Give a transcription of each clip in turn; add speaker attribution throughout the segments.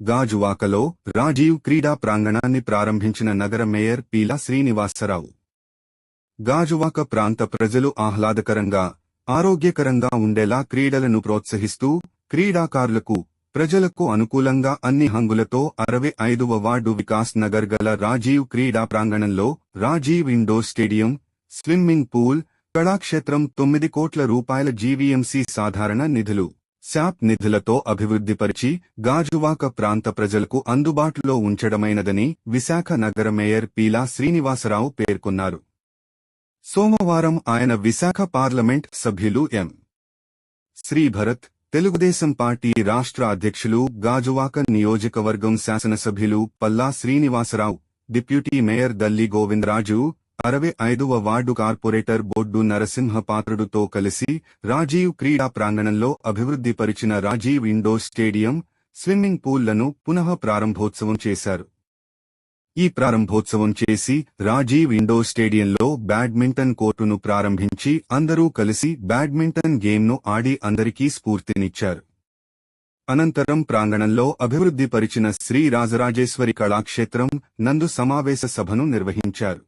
Speaker 1: గాజువాకలో రాజీవ్ క్రీడా ప్రాంగణాన్ని ప్రారంభించిన నగర మేయర్ పీలా శ్రీనివాసరావు. గాజువాక ప్రాంత ప్రజలు ఆహ్లాదకరంగా ఆరోగ్యకరంగా ఉండేలా క్రీడలను ప్రోత్సహిస్తూ క్రీడాకారులకు ప్రజలకు అనుకూలంగా అన్ని హంగులతో అరవై ఐదవ వార్డు వికాస్ నగర్ గల రాజీవ్ క్రీడా ప్రాంగణంలో Rajiv indoor stadium swimming pool Kalakshetram తొమ్మిది కోట్ల రూపాయల జీవీఎంసీ సాధారణ నిధులు. శాప్ నిధులతో అభివృద్ధిపరిచి గాజువాక ప్రాంత ప్రజలకు అందుబాటులో ఉంచడమైనదని విశాఖ నగర మేయర్ పీలా శ్రీనివాసరావు పేర్కొన్నారు. సోమవారం ఆయన విశాఖ పార్లమెంట్ సభ్యులు ఎం. శ్రీభరత్ తెలుగుదేశం పార్టీ రాష్ట్ర అధ్యక్షులు గాజువాక నియోజకవర్గం శాసనసభ్యులు పల్లా శ్రీనివాసరావు డిప్యూటీ మేయర్ దల్లి గోవిందరాజు అరవై ఐదవ వార్డు కార్పొరేటర్ బోర్డు నరసింహ పాత్రుడుతో కలిసి రాజీవ్ క్రీడా ప్రాంగణంలో అభివృద్ధిపరిచిన రాజీవ్ ఇండోర్ స్టేడియం స్విమ్మింగ్ పూల్లను పునః ప్రారంభోత్సవం చేశారు. ఈ ప్రారంభోత్సవం చేసి రాజీవ్ ఇండోర్ స్టేడియంలో బ్యాడ్మింటన్ కోర్టును ప్రారంభించి అందరూ కలిసి బ్యాడ్మింటన్ గేమ్ను ఆడి అందరికీ స్ఫూర్తినిచ్చారు. అనంతరం ప్రాంగణంలో అభివృద్ధిపరిచిన శ్రీ రాజరాజేశ్వరి కళాక్షేత్రం నందు సమావేశ సభను నిర్వహించారు.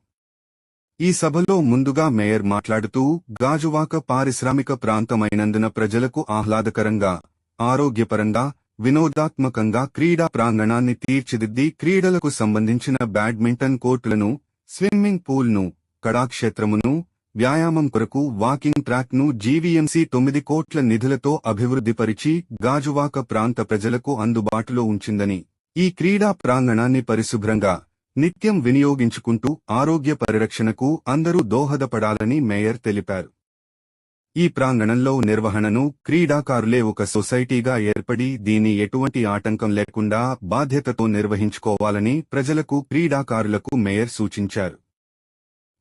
Speaker 1: ఈ సభలో ముందుగా మేయర్ మాట్లాడుతూ గాజువాక పారిశ్రామిక ప్రాంతమైనందున ప్రజలకు ఆహ్లాదకరంగా ఆరోగ్యపరంగా వినోదాత్మకంగా క్రీడా ప్రాంగణాన్ని తీర్చిదిద్ది క్రీడలకు సంబంధించిన బ్యాడ్మింటన్ కోర్టులను స్విమ్మింగ్ పూల్ను కళాక్షేత్రమును వ్యాయామం కొరకు వాకింగ్ ట్రాక్ను జీవీఎంసీ తొమ్మిది కోట్ల నిధులతో అభివృద్ధిపరిచి గాజువాక ప్రాంత ప్రజలకు అందుబాటులో ఉంచిందని ఈ క్రీడా ప్రాంగణాన్ని పరిశుభ్రంగా నిత్యం వినియోగించుకుంటూ ఆరోగ్య పరిరక్షణకు అందరూ దోహదపడాలని మేయర్ తెలిపారు. ఈ ప్రాంగణంలో నిర్వహణను క్రీడాకారులే ఒక సొసైటీగా ఏర్పడి దీని ఎటువంటి ఆటంకం లేకుండా బాధ్యతతో నిర్వహించుకోవాలని ప్రజలకు క్రీడాకారులకు మేయర్ సూచించారు.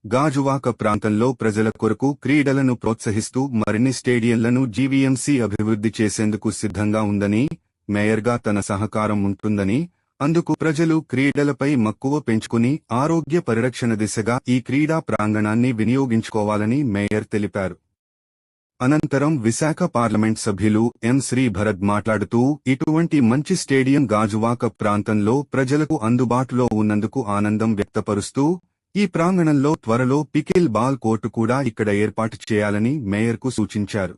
Speaker 1: గాజువాక ప్రాంతంలో ప్రజల కొరకు క్రీడలను ప్రోత్సహిస్తూ మరిన్ని స్టేడియంలను జీవీఎంసీ అభివృద్ధి చేసేందుకు సిద్ధంగా ఉందని మేయర్గా తన సహకారం ఉంటుందని అందుకు ప్రజలు క్రీడలపై మక్కువ పెంచుకుని ఆరోగ్య పరిరక్షణ దిశగా ఈ క్రీడా ప్రాంగణాన్ని వినియోగించుకోవాలని మేయర్ తెలిపారు. అనంతరం విశాఖ పార్లమెంట్ సభ్యులు ఎం శ్రీ భరత్ మాట్లాడుతూ ఇటువంటి మంచి స్టేడియం గాజువాక ప్రాంతంలో ప్రజలకు అందుబాటులో ఉన్నందుకు ఆనందం వ్యక్తపరుస్తూ ఈ ప్రాంగణంలో త్వరలో పికిల్ బాల్ కోర్టు కూడా ఇక్కడ ఏర్పాటు చేయాలని మేయర్కు సూచించారు.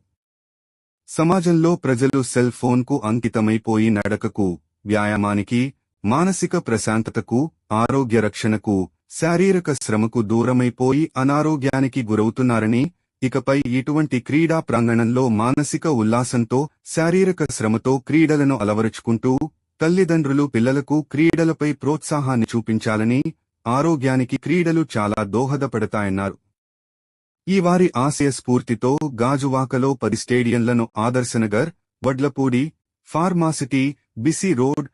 Speaker 1: సమాజంలో ప్రజలు సెల్ ఫోన్కు అంకితమైపోయి నడకకు వ్యాయామానికి మానసిక ప్రశాంతతకు ఆరోగ్య రక్షణకు శారీరక శ్రమకు దూరమైపోయి అనారోగ్యానికి గురవుతున్నారని ఇకపై ఇటువంటి క్రీడా ప్రాంగణంలో మానసిక ఉల్లాసంతో శారీరక శ్రమతో క్రీడలను అలవరుచుకుంటూ తల్లిదండ్రులు పిల్లలకు క్రీడలపై ప్రోత్సాహాన్ని చూపించాలని ఆరోగ్యానికి క్రీడలు చాలా దోహదపడతాయన్నారు. ఈ వారి ఆశయ స్ఫూర్తితో గాజువాకలో పది స్టేడియంలను Adarshnagar Vadlapudi Pharma City BC road